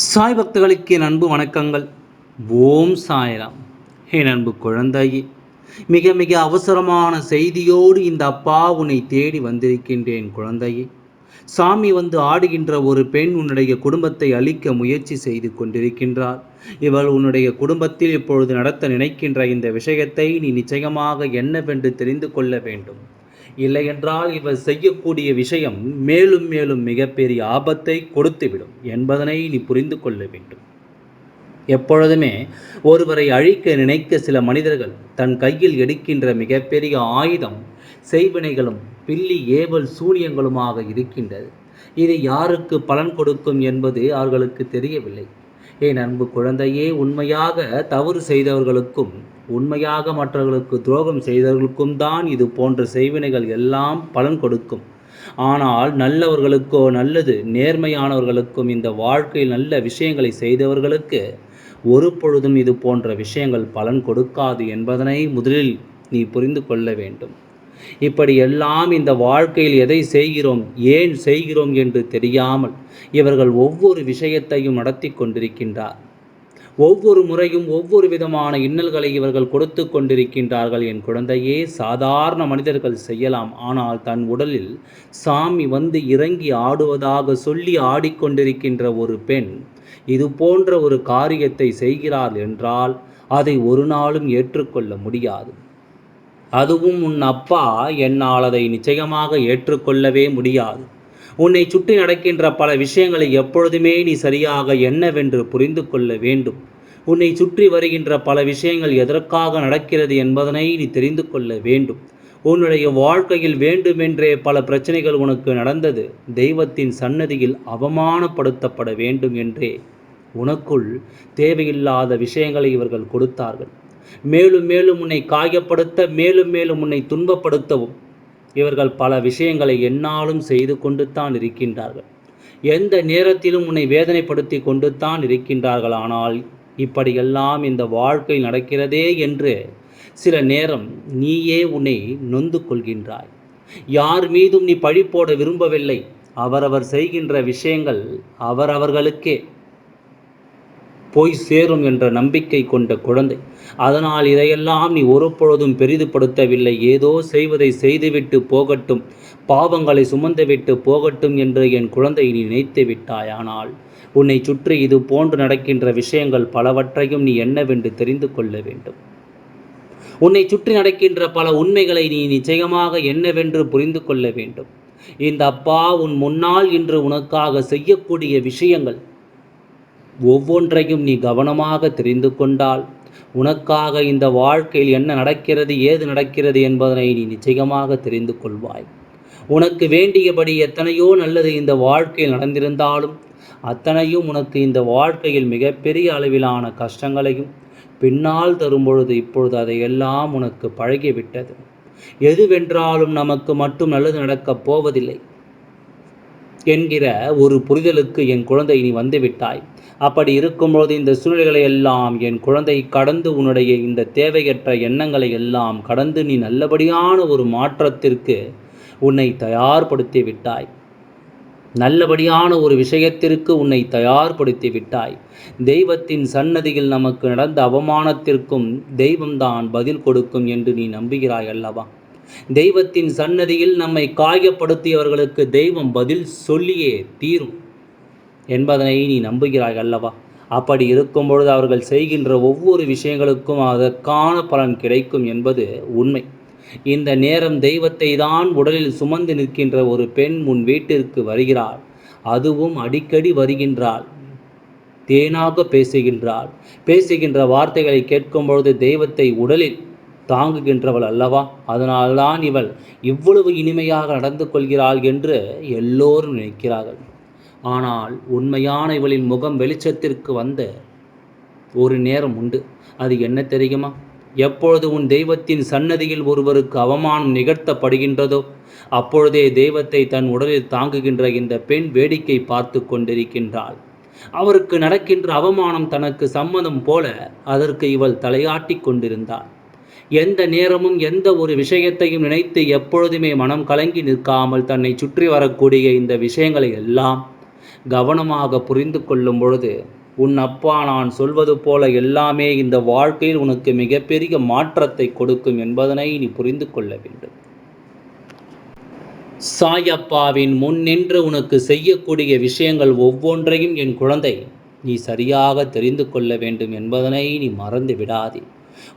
சாய் பக்தர்களுக்கு என் அன்பு வணக்கங்கள். ஓம் சாய்ராம். என் அன்பு குழந்தையே மிக மிக அவசரமான செய்தியோடு இந்த அப்பா உன்னை தேடி வந்திருக்கின்றேன் குழந்தையே. சாமி வந்து ஆடுகின்ற ஒரு பெண் உன்னுடைய குடும்பத்தை அழிக்க முயற்சி செய்து கொண்டிருக்கின்றார். இவள் உன்னுடைய குடும்பத்தில் இப்பொழுது நடத்த நினைக்கின்ற இந்த விஷயத்தை நீ நிச்சயமாக என்னவென்று தெரிந்து கொள்ள வேண்டும். இல்லையென்றால் இவர் செய்யக்கூடிய விஷயம் மேலும் மேலும் மிகப்பெரிய ஆபத்தை கொடுத்துவிடும் என்பதனை நீ புரிந்து கொள்ள வேண்டும். எப்பொழுதுமே ஒருவரை அழிக்க நினைக்க சில மனிதர்கள் தன் கையில் எடுக்கின்ற மிகப்பெரிய ஆயுதம் செய்வினைகளும் பில்லி ஏவல் சூனியங்களுமாக இருக்கின்றது. இது யாருக்கு பலன் கொடுக்கும் என்பது அவர்களுக்கு தெரியவில்லை. என் அன்பு குழந்தையே உண்மையாக தவறு செய்தவர்களுக்கும் உண்மையாக மற்றவர்களுக்கு துரோகம் செய்தவர்களுக்கும் தான் இது போன்ற செய்வினைகள் எல்லாம் பலன் கொடுக்கும். ஆனால் நல்லவர்களுக்கோ நல்லது நேர்மையானவர்களுக்கும் இந்த வாழ்க்கையில் நல்ல விஷயங்களை செய்தவர்களுக்கு ஒரு பொழுதும் இது போன்ற விஷயங்கள் பலன் கொடுக்காது என்பதனை முதலில் நீ புரிந்து கொள்ள வேண்டும். இப்படி எல்லாம் இந்த வாழ்க்கையில் எதை செய்கிறோம் ஏன் செய்கிறோம் என்று தெரியாமல் இவர்கள் ஒவ்வொரு விஷயத்தையும் நடத்தி கொண்டிருக்கின்றார். ஒவ்வொரு முறையும் ஒவ்வொரு விதமான இன்னல்களை இவர்கள் கொடுத்து கொண்டிருக்கின்றார்கள். என் குழந்தையே சாதாரண மனிதர்கள் செய்யலாம். ஆனால் தன் உடலில் சாமி வந்து இறங்கி ஆடுவதாக சொல்லி ஆடிக்கொண்டிருக்கின்ற ஒரு பெண் இது போன்ற ஒரு காரியத்தை செய்கிறார் என்றால் அதை ஒரு நாளும் ஏற்றுக்கொள்ள முடியாது. அதுவும் உன் அப்பா என்னால் அதை நிச்சயமாக ஏற்றுக்கொள்ளவே முடியாது. உன்னை சுற்றி நடக்கின்ற பல விஷயங்களை எப்பொழுதுமே நீ சரியாக என்னவென்று புரிந்து கொள்ள வேண்டும். உன்னை சுற்றி வருகின்ற பல விஷயங்கள் எதற்காக நடக்கிறது என்பதனை நீ தெரிந்து கொள்ள வேண்டும். உன்னுடைய வாழ்க்கையில் வேண்டுமென்றே பல பிரச்சனைகள் உனக்கு நடந்தது. தெய்வத்தின் சன்னதியில் அவமானப்படுத்தப்பட வேண்டும் என்றே. உனக்குள் தேவையில்லாத விஷயங்களை இவர்கள் கொடுத்தார்கள். மேலும் மேலும் உன்னை காயப்படுத்த மேலும் மேலும் உன்னை துன்பப்படுத்தவும். இவர்கள் பல விஷயங்களை என்னாலும் செய்து கொண்டு தான் இருக்கின்றார்கள். எந்த நேரத்திலும் உன்னை வேதனைப்படுத்தி கொண்டு தான் இருக்கின்றார்கள். ஆனால் இப்படியெல்லாம் இந்த வாழ்க்கை நடக்கிறதே என்று சில நேரம் நீயே உன்னை நொந்து கொள்கின்றாய். யார் மீதும் நீ பழி போட விரும்பவில்லை. அவரவர் செய்கின்ற விஷயங்கள் அவரவர்களுக்கே. போய் சேரும் என்ற நம்பிக்கை கொண்ட குழந்தை. அதனால் இதையெல்லாம் நீ ஒருபொழுதும் பெரிதுபடுத்தவில்லை. ஏதோ செய்வதை செய்துவிட்டு போகட்டும். பாவங்களை சுமந்துவிட்டு போகட்டும் என்று என் குழந்தை நீ நினைத்து விட்டாய். ஆனால் உன்னை சுற்றி இது போன்று நடக்கின்ற விஷயங்கள் பலவற்றையும் நீ என்னவென்று தெரிந்து கொள்ள வேண்டும். உன்னை சுற்றி நடக்கின்ற பல உண்மைகளை நீ நிச்சயமாக என்னவென்று புரிந்து கொள்ள வேண்டும். இந்த அப்பா உன் முன்னால் இன்று உனக்காக செய்யக்கூடிய விஷயங்கள் ஒவ்வொன்றையும் நீ கவனமாக தெரிந்து கொண்டால் உனக்காக இந்த வாழ்க்கையில் என்ன நடக்கிறது ஏது நடக்கிறது என்பதனை நீ நிச்சயமாக தெரிந்து கொள்வாய். உனக்கு வேண்டியபடி எத்தனையோ நல்லது இந்த வாழ்க்கையில் நடந்திருந்தாலும் அத்தனையும் உனக்கு இந்த வாழ்க்கையில் மிகப்பெரிய அளவிலான கஷ்டங்களையும் பின்னால் தரும்பொழுது இப்பொழுது அதையெல்லாம் உனக்கு பழகிவிட்டது. எதுவென்றாலும் நமக்கு மட்டும் நல்லது நடக்கப் போவதில்லை. என்கிற ஒரு புரிதலுக்கு என் குழந்தை நீ வந்துவிட்டாய். அப்படி இருக்கும்போது இந்த சூழ்நிலைகளை எல்லாம் என் குழந்தை கடந்து உன்னுடைய இந்த தேவையற்ற எண்ணங்களை எல்லாம் கடந்து நீ நல்லபடியான ஒரு மாற்றத்திற்கு உன்னை தயார்படுத்தி விட்டாய். நல்லபடியான ஒரு விஷயத்திற்கு உன்னை தயார்படுத்தி விட்டாய். தெய்வத்தின் சன்னதியில் நமக்கு நடந்த அவமானத்திற்கும் தெய்வம்தான் பதில் கொடுக்கும் என்று நீ நம்புகிறாய் அல்லவா? தெய்வத்தின் சன்னதியில் நம்மை காயப்படுத்தியவர்களுக்கு தெய்வம் பதில் சொல்லியே தீரும். என்பதனை நீ நம்புகிறாய் அல்லவா? அப்படி இருக்கும் பொழுது அவர்கள் செய்கின்ற ஒவ்வொரு விஷயங்களுக்கும் அதற்கான பலன் கிடைக்கும் என்பது உண்மை. இந்த நேரம் தெய்வத்தை தான் உடலில் சுமந்து நிற்கின்ற ஒரு பெண் உன் வீட்டிற்கு வருகிறாள். அதுவும் அடிக்கடி வருகின்றாள். தேனாக பேசுகின்றாள். பேசுகின்ற வார்த்தைகளை கேட்கும் பொழுது தெய்வத்தை உடலில் தாங்குகின்றவள் அல்லவா? அதனால்தான் இவள் இவ்வளவு இனிமையாக நடந்து கொள்கிறாள் என்று எல்லோரும் நினைக்கிறார்கள். ஆனால் உண்மையான இவளின் முகம் வெளிச்சத்திற்கு வந்த ஒரு நேரம் உண்டு. அது என்ன தெரியுமா? எப்பொழுது உன் தெய்வத்தின் சன்னதியில் ஒருவருக்கு அவமானம் நிகழ்த்தப்படுகின்றதோ அப்பொழுதே தெய்வத்தை தன் உடலில் தாங்குகின்ற இந்த பெண் வேடிக்கை பார்த்து கொண்டிருக்கின்றாள். அவருக்கு நடக்கின்ற அவமானம் தனக்கு சம்மதம் போல அதற்கு இவள் தலையாட்டி கொண்டிருந்தாள். எந்த நேரமும் எந்த ஒரு விஷயத்தையும் நினைத்து எப்பொழுதுமே மனம் கலங்கி நிற்காமல் தன்னை சுற்றி வரக்கூடிய இந்த விஷயங்களை எல்லாம் கவனமாக புரிந்து கொள்ளும் பொழுது உன் அப்பா நான் சொல்வது போல எல்லாமே இந்த வாழ்க்கையில் உனக்கு மிகப்பெரிய மாற்றத்தை கொடுக்கும் என்பதனை நீ புரிந்து கொள்ள வேண்டும். சாயப்பாவின் முன் நின்று உனக்கு செய்யக்கூடிய விஷயங்கள் ஒவ்வொன்றையும் என் குழந்தை நீ சரியாக தெரிந்து கொள்ள வேண்டும் என்பதனை நீ மறந்து விடாதே.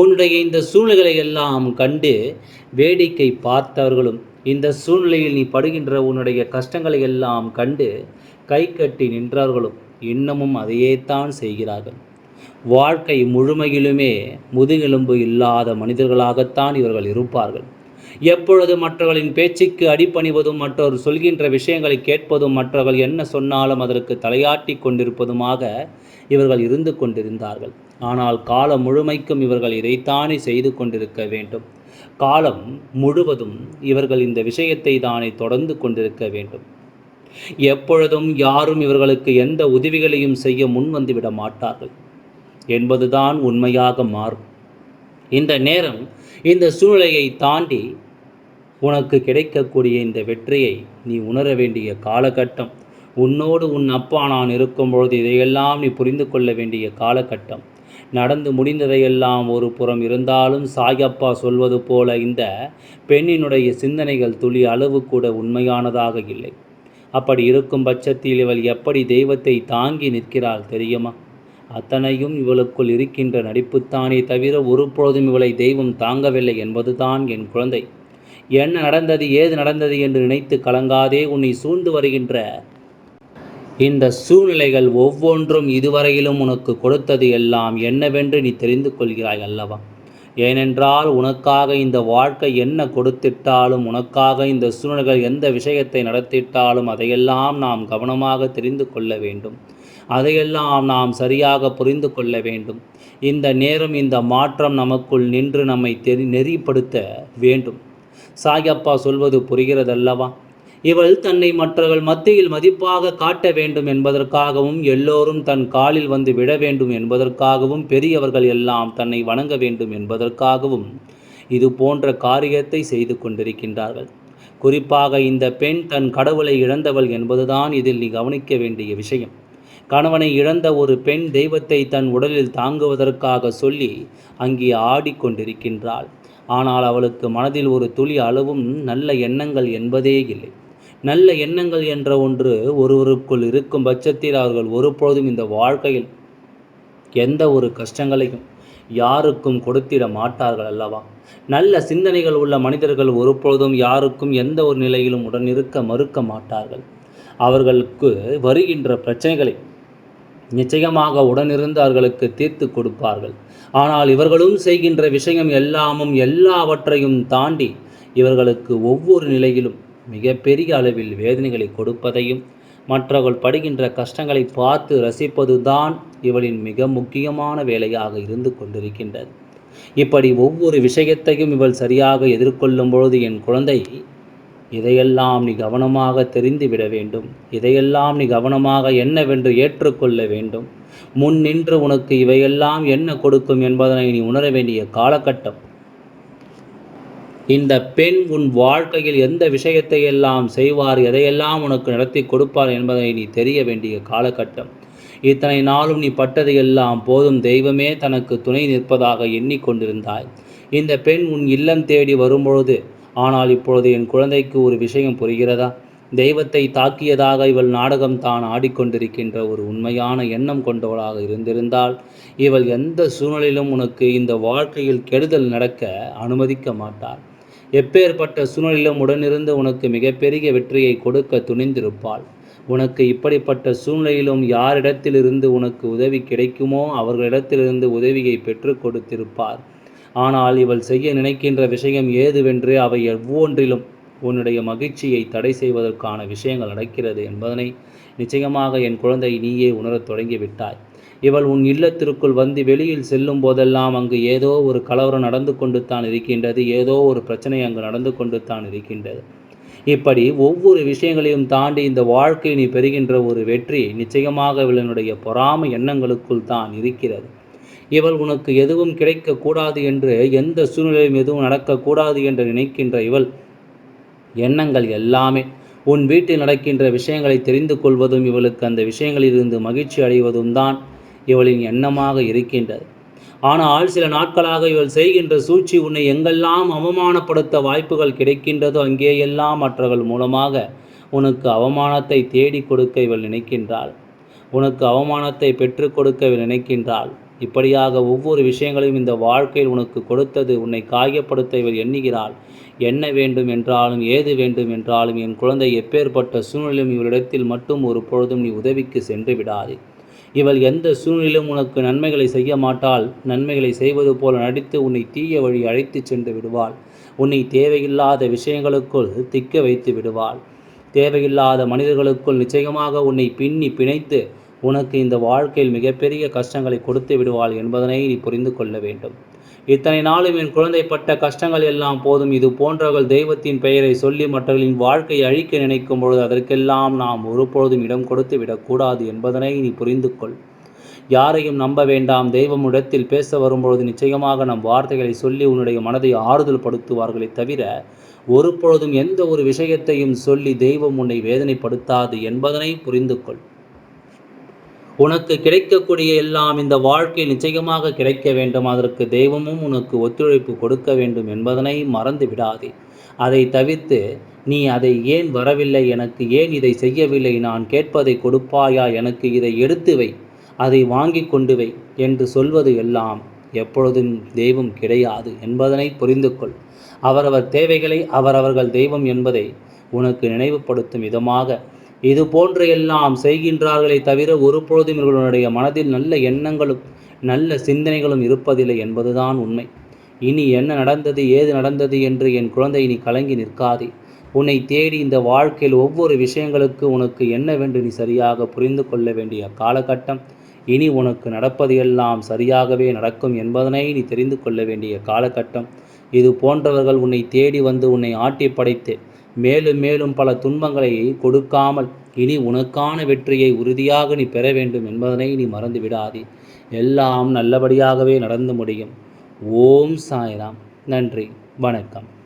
உன்னுடைய இந்த சூழ்நிலைகளை எல்லாம் கண்டு வேடிக்கை பார்த்தவர்களும் இந்த சூழ்நிலையில் நீ படுகின்ற உன்னுடைய கஷ்டங்களை எல்லாம் கண்டு கை கட்டி நின்றார்களும் இன்னமும் அதையே தான் செய்கிறார்கள். வாழ்க்கை முழுமையிலுமே முதுகெலும்பு இல்லாத மனிதர்களாகத்தான் இவர்கள் இருப்பார்கள். எப்பொழுது மற்றவர்களின் பேச்சுக்கு அடிப்பணிவதும் மற்றவர் சொல்கின்ற விஷயங்களை கேட்பதும் மற்றவர்கள் என்ன சொன்னாலும் அதற்கு தலையாட்டி கொண்டிருப்பதுமாக இவர்கள் இருந்து கொண்டிருந்தார்கள். ஆனால் காலம் முழுமைக்கும் இவர்கள் இதைத்தானே செய்து கொண்டிருக்க வேண்டும். காலம் முழுவதும் இவர்கள் இந்த விஷயத்தை தானே தொடர்ந்து கொண்டிருக்க வேண்டும். எப்பொழுதும் யாரும் இவர்களுக்கு எந்த உதவிகளையும் செய்ய முன்வந்துவிட மாட்டார்கள். என்பதுதான் உண்மையாக மாறும். இந்த நேரம் இந்த சூழலையை தாண்டி உனக்கு கிடைக்கக்கூடிய இந்த வெற்றியை நீ உணர வேண்டிய காலகட்டம் உன்னோடு உன் அப்பா நான் இருக்கும்பொழுது இதையெல்லாம் நீ புரிந்து கொள்ள வேண்டிய காலகட்டம் நடந்து முடிந்ததையெல்லாம் ஒரு புறம் இருந்தாலும் சாயப்பா சொல்வது போல இந்த பெண்ணினுடைய சிந்தனைகள் துளி அளவு கூட உண்மையானதாக இல்லை. அப்படி இருக்கும் பட்சத்தில் இவள் எப்படி தெய்வத்தை தாங்கி நிற்கிறாள் தெரியுமா? அத்தனையும் இவளுக்குள் இருக்கின்ற நடிப்புத்தானே தவிர ஒருபொழுதும் இவளை தெய்வம் தாங்கவில்லை என்பதுதான் என் குழந்தை. என்ன நடந்தது ஏது நடந்தது என்று நினைத்து கலங்காதே உன்னை சூழ்ந்து வருகின்ற இந்த சூழ்நிலைகள் ஒவ்வொன்றும் இதுவரையிலும் உனக்கு கொடுத்தது எல்லாம் என்னவென்று நீ தெரிந்து கொள்கிறாய் அல்லவா? ஏனென்றால் உனக்காக இந்த வாழ்க்கை என்ன கொடுத்திட்டாலும் உனக்காக இந்த சூழ்நிலைகள் எந்த விஷயத்தை நடத்திட்டாலும் அதையெல்லாம் நாம் கவனமாக தெரிந்து கொள்ள வேண்டும். அதையெல்லாம் நாம் சரியாக புரிந்து கொள்ள வேண்டும். இந்த நேரம் இந்த மாற்றம் நமக்குள் நின்று நம்மை தெரி நெறிப்படுத்த வேண்டும். சாயப்பா சொல்வது புரிகிறதல்லவா? இவள் தன்னை மற்றவர்கள் மத்தியில் மதிப்பாக காட்ட வேண்டும் என்பதற்காகவும் எல்லோரும் தன் காலில் வந்து விட வேண்டும் என்பதற்காகவும் பெரியவர்கள் எல்லாம் தன்னை வணங்க வேண்டும் என்பதற்காகவும் இது போன்ற காரியத்தை செய்து கொண்டிருக்கின்றார்கள். குறிப்பாக இந்த பெண் தன் கடவுளை இழந்தவள் என்பதுதான் இதில் நீ கவனிக்க வேண்டிய விஷயம். கணவனை இழந்த ஒரு பெண் தெய்வத்தை தன் உடலில் தாங்குவதற்காக சொல்லி அங்கே ஆடிக்கொண்டிருக்கின்றாள் ஆனால் அவளுக்கு மனதில் ஒரு துளி அளவும் நல்ல எண்ணங்கள் என்பதே இல்லை. நல்ல எண்ணங்கள் என்ற ஒன்று ஒருவருக்குள் இருக்கும் பட்சத்தில் அவர்கள் ஒருபொழுதும் இந்த வாழ்க்கையில் எந்த ஒரு கஷ்டங்களையும் யாருக்கும் கொடுத்திட மாட்டார்கள் அல்லவா? நல்ல சிந்தனைகள் உள்ள மனிதர்கள் ஒருபொழுதும் யாருக்கும் எந்த ஒரு நிலையிலும் உடனிருக்க மறுக்க மாட்டார்கள். அவர்களுக்கு வருகின்ற பிரச்சனைகளை நிச்சயமாக உடனிருந்து அவர்களுக்கு தீர்த்து கொடுப்பார்கள். ஆனால் இவர்களும் செய்கின்ற விஷயம் எல்லாமும் எல்லாவற்றையும் தாண்டி இவர்களுக்கு ஒவ்வொரு நிலையிலும் மிகப்பெரிய அளவில் வேதனைகளை கொடுப்பதையும் மற்றவர்கள் படுகின்ற கஷ்டங்களை பார்த்து ரசிப்பதுதான் இவளின் மிக முக்கியமான வேலையாக இருந்து கொண்டிருக்கின்றது. இப்படி ஒவ்வொரு விஷயத்தையும் இவள் சரியாக எதிர்கொள்ளும் பொழுது என் குழந்தை இதையெல்லாம் நீ கவனமாக தெரிந்துவிட வேண்டும். இதையெல்லாம் நீ கவனமாக என்னவென்று ஏற்றுக்கொள்ள வேண்டும். முன் நின்று உனக்கு இவையெல்லாம் என்ன கொடுக்கும் என்பதனை நீ உணர வேண்டிய காலகட்டம். இந்த பெண் உன் வாழ்க்கையில் எந்த விஷயத்தை எல்லாம் செய்வார் எதையெல்லாம் உனக்கு நடத்தி கொடுப்பார் என்பதை நீ தெரிய வேண்டிய காலகட்டம். இத்தனை நாளும் நீ பட்டது எல்லாம் போதும். தெய்வமே தனக்கு துணை நிற்பதாக எண்ணிக்கொண்டிருந்தாய். இந்த பெண் உன் இல்லம் தேடி வரும்பொழுது ஆனால் இப்பொழுது என் குழந்தைக்கு ஒரு விஷயம் புரிகிறதா? தெய்வத்தை தாக்கியதாக இவள் நாடகம் தான் ஆடிக்கொண்டிருக்கின்ற ஒரு உண்மையான எண்ணம் கொண்டவளாக இருந்திருந்தால் இவள் எந்த சூழ்நிலையிலும் உனக்கு இந்த வாழ்க்கையில் கெடுதல் நடக்க அனுமதிக்க மாட்டாள். எப்பேற்பட்ட சூழ்நிலையிலும் உடனிருந்து உனக்கு மிகப்பெரிய வெற்றியை கொடுக்க துணிந்திருப்பாள். உனக்கு இப்படிப்பட்ட சூழ்நிலையிலும் யாரிடத்திலிருந்து உனக்கு உதவி கிடைக்குமோ அவர்களிடத்திலிருந்து உதவியை பெற்று கொடுத்திருப்பார். ஆனால் இவள் செய்ய நினைக்கின்ற விஷயம் ஏதுவென்று அவை ஒவ்வொன்றிலும் உன்னுடைய மகிழ்ச்சியை தடை செய்வதற்கான விஷயங்கள் நடக்கிறது என்பதனை நிச்சயமாக என் குழந்தை நீயே உணரத் தொடங்கிவிட்டாய். இவள் உன் இல்லத்திற்குள் வந்து வெளியில் செல்லும் போதெல்லாம் அங்கு ஏதோ ஒரு கலவரம் நடந்து கொண்டு தான் இருக்கின்றது ஏதோ ஒரு பிரச்சனை அங்கு நடந்து கொண்டு தான் இருக்கின்றது. இப்படி ஒவ்வொரு விஷயங்களையும் தாண்டி இந்த வாழ்க்கை நீ பெறுகின்ற ஒரு வெற்றி நிச்சயமாக இவளினுடைய பொறாமை எண்ணங்களுக்குள் தான் இருக்கிறது. இவள் உனக்கு எதுவும் கிடைக்கக்கூடாது என்று எந்த சூழ்நிலையும் எதுவும் நடக்கக்கூடாது என்று நினைக்கின்ற இவள் எண்ணங்கள் எல்லாமே உன் வீட்டில் நடக்கின்ற விஷயங்களை தெரிந்து கொள்வதும் இவளுக்கு அந்த விஷயங்களிலிருந்து மகிழ்ச்சி அடைவதும் தான் இவளின் எண்ணமாக இருக்கின்றது. ஆனால் சில நாட்களாக இவள் செய்கின்ற சூழ்ச்சி உன்னை எங்கெல்லாம் அவமானப்படுத்த வாய்ப்புகள் கிடைக்கின்றதோ அங்கேயெல்லாம் மற்றவர்கள் மூலமாக உனக்கு அவமானத்தை தேடி கொடுக்க இவள் நினைக்கின்றாள். உனக்கு அவமானத்தை பெற்றுக் கொடுக்க இவள் நினைக்கின்றாள். இப்படியாக ஒவ்வொரு விஷயங்களையும் இந்த வாழ்க்கையில் உனக்கு கொடுத்தது உன்னை காயப்படுத்த இவள் எண்ணுகிறாள். என்ன வேண்டும் என்றாலும் ஏது வேண்டும் என்றாலும் என் குழந்தை எப்பேற்பட்ட சூழ்நிலையும் இவளிடத்தில் மட்டும் ஒரு பொழுதும் நீ உதவிக்கு சென்று விடாதே. இவள் எந்த சூழ்நிலையிலும் உனக்கு நன்மைகளை செய்ய மாட்டாள். நன்மைகளை செய்வது போல நடித்து உன்னை தீய வழி அழைத்துச் சென்று விடுவாள். உன்னை தேவையில்லாத விஷயங்களுக்குள் திக்க வைத்து விடுவாள். தேவையில்லாத மனிதர்களுக்குள் நிச்சயமாக உன்னை பின்னி பிணைத்து உனக்கு இந்த வாழ்க்கையில் மிகப்பெரிய கஷ்டங்களை கொடுத்து விடுவாள் என்பதனை நீ புரிந்து கொள்ள வேண்டும். இத்தனை நாளும் என் குழந்தை பட்ட கஷ்டங்கள் எல்லாம் போதும். இது போன்றவர்கள் தெய்வத்தின் பெயரை சொல்லி மற்றவர்களின் வாழ்க்கையை அழிக்க நினைக்கும் பொழுது அதற்கெல்லாம் நாம் ஒருபொழுதும் இடம் கொடுத்து விடக்கூடாது என்பதனை நீ புரிந்து கொள். யாரையும் நம்ப வேண்டாம். தெய்வம் இடத்தில் பேச வரும்பொழுது நிச்சயமாக நம் வார்த்தைகளை சொல்லி உன்னுடைய மனதை ஆறுதல் படுத்துவார்களே தவிர ஒரு பொழுதும் எந்த ஒரு விஷயத்தையும் சொல்லி தெய்வம் உன்னை வேதனைப்படுத்தாது என்பதனை புரிந்து கொள். உனக்கு கிடைக்கக்கூடிய எல்லாம் இந்த வாழ்க்கை நிச்சயமாக கிடைக்க வேண்டும். அதற்கு தெய்வமும் உனக்கு ஒத்துழைப்பு கொடுக்க வேண்டும் என்பதனை மறந்து விடாதே. அதை தவிர்த்து நீ அதை ஏன் வரவில்லை? எனக்கு ஏன் இதை செய்யவில்லை? நான் கேட்பதை கொடுப்பாயா? எனக்கு இதை எடுத்து வை. அதை வாங்கி கொண்டு வை என்று சொல்வது எல்லாம் எப்பொழுதும் தெய்வம் கிடையாது என்பதனை புரிந்து கொள். அவரவர் தேவைகளை அவரவர்கள் தெய்வம் என்பதை உனக்கு நினைவுபடுத்தும் விதமாக இது போன்று எல்லாம் செய்கின்றார்களே தவிர ஒருபொழுதும் இவர்களுடைய மனதில் நல்ல எண்ணங்களும் நல்ல சிந்தனைகளும் இருப்பதில்லை என்பதுதான் உண்மை. இனி என்ன நடந்தது ஏது நடந்தது என்று என் குழந்தை நீ கலங்கி நிற்காதே. உன்னை தேடி இந்த வாழ்க்கையில் ஒவ்வொரு விஷயங்களுக்கு உனக்கு என்னவென்று நீ சரியாக புரிந்து கொள்ள வேண்டிய காலகட்டம் இனி உனக்கு நடப்பது எல்லாம் சரியாகவே நடக்கும் என்பதனை நீ தெரிந்து கொள்ள வேண்டிய காலகட்டம். இது போன்றவர்கள் உன்னை தேடி வந்து உன்னை ஆட்டி படைத்து மேலும் மேலும் பல துன்பங்களை கொடுக்காமல் இனி உனக்கான வெற்றியை உறுதியாக நீ பெற வேண்டும் என்பதனை நீ மறந்து விடாதே. எல்லாம் நல்லபடியாகவே நடந்து முடியும். ஓம் சாய்ராம். நன்றி. வணக்கம்.